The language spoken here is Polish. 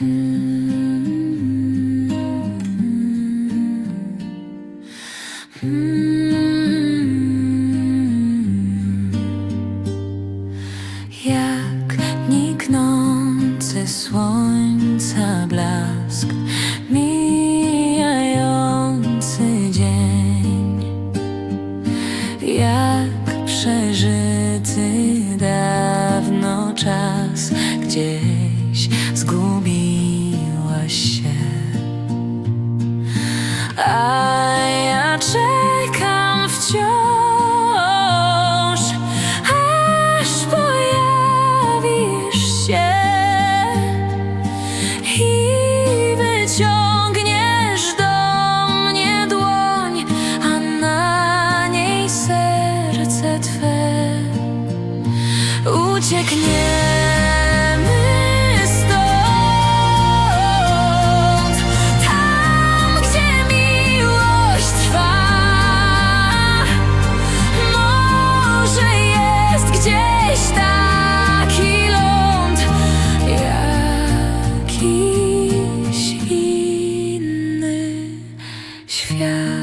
Jak niknący słońca blask, mijający dzień, jak przeżyty dawno czas, gdzieś Uciekniemy stąd, tam gdzie miłość trwa. Może jest gdzieś taki ląd, jakiś inny świat.